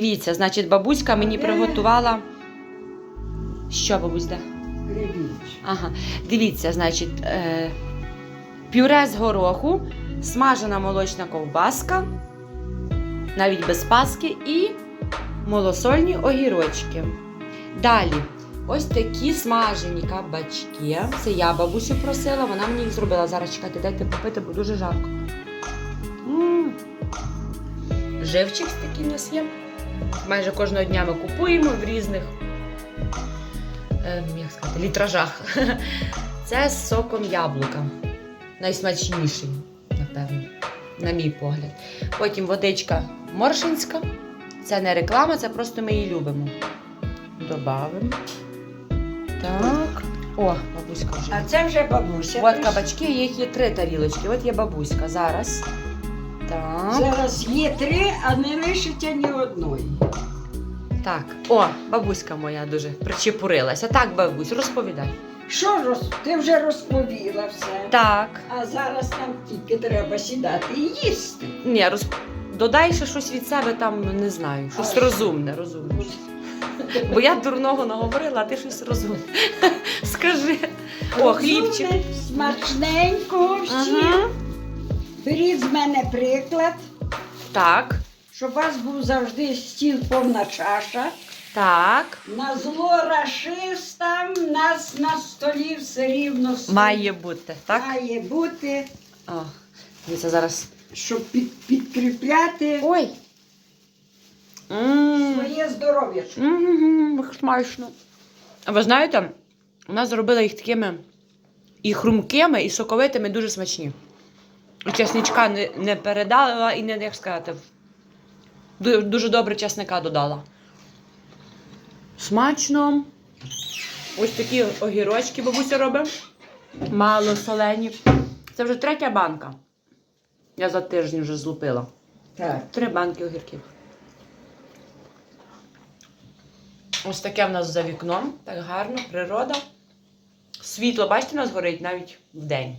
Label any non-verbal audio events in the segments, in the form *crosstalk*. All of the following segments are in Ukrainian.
Дивіться, значить, бабуська мені приготувала. Що, бабусь, де? Ага. Дивіться, значить, е, пюре з гороху, смажена молочна ковбаска, навіть без паски, і малосольні огірочки. Далі, ось такі смажені кабачки. Це я бабусю просила, вона мені їх зробила. Зараз чекайте, дайте попити, бо дуже жарко. М. Живчик такий у нас є. Майже кожного дня ми купуємо в різних ем, як сказати, літражах. *laughs* Це з соком яблука. Найсмачніший, напевно, на мій погляд. Потім водичка моршинська. Це не реклама, це просто ми її любимо. Добавимо. Так. О, бабуська вже. А це вже бабуся. От кабачки, їх є три тарілочки. От є бабуська. Зараз. Так. Зараз є три, а не лишиться ні одної. Так. О, бабуська моя дуже причепурилася. Так, бабусь, розповідай. Що роз... ти вже розповіла все. Так. А зараз нам тільки треба сідати і їсти. Ні, роз... додай ще щось від себе там, не знаю, щось А, розумне, розумне. Бо я дурного наговорила, а ти щось розумне. *laughs* Скажи. О, хлібчик. Розумне, Смачненько. Ага. Беріть з мене приклад, Так, щоб у вас був завжди стіл повна чаша. так. На зло рашистам нас на столі все рівно стоїть. Має бути, так? Має бути, О, дивіться зараз. щоб під, підкріпляти Ой. М. своє здоров'я. Мгм, як Смачно. А ви знаєте, у нас зробили їх такими і хрумкими, і соковитими, дуже смачні. Чесничка не, не передала і не, як сказати, дуже добре чесника додала. Смачно. Ось такі огірочки бабуся робить. Мало солені. Це вже третя банка. Я за тиждень вже злупила. Так. Три банки огірків. Ось таке в нас за вікном. Так гарно, природа. Світло, бачите, у нас горить навіть вдень.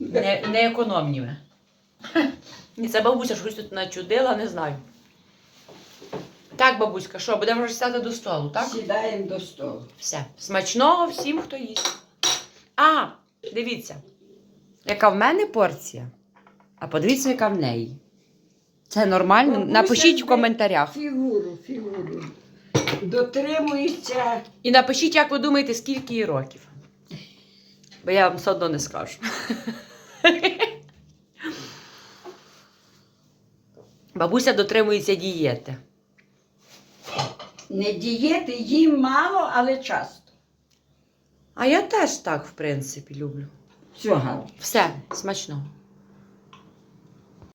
Не, не економні. І це бабуся щось тут начудила, не знаю. Так, бабуська, що, будемо вже сідати до столу, так? Сідаємо до столу. Все. Смачного всім, хто їсть. А, дивіться, яка в мене порція, а подивіться, яка в неї. Це нормально? Бабуся Напишіть в коментарях. Фігуру, фігуру. Дотримується. І напишіть, як ви думаєте, скільки їй років. Бо я вам все одно не скажу. Бабуся дотримується дієти. Не дієти, їм мало, але часто. А я теж так, в принципі, люблю. Все гарно. Все, смачного.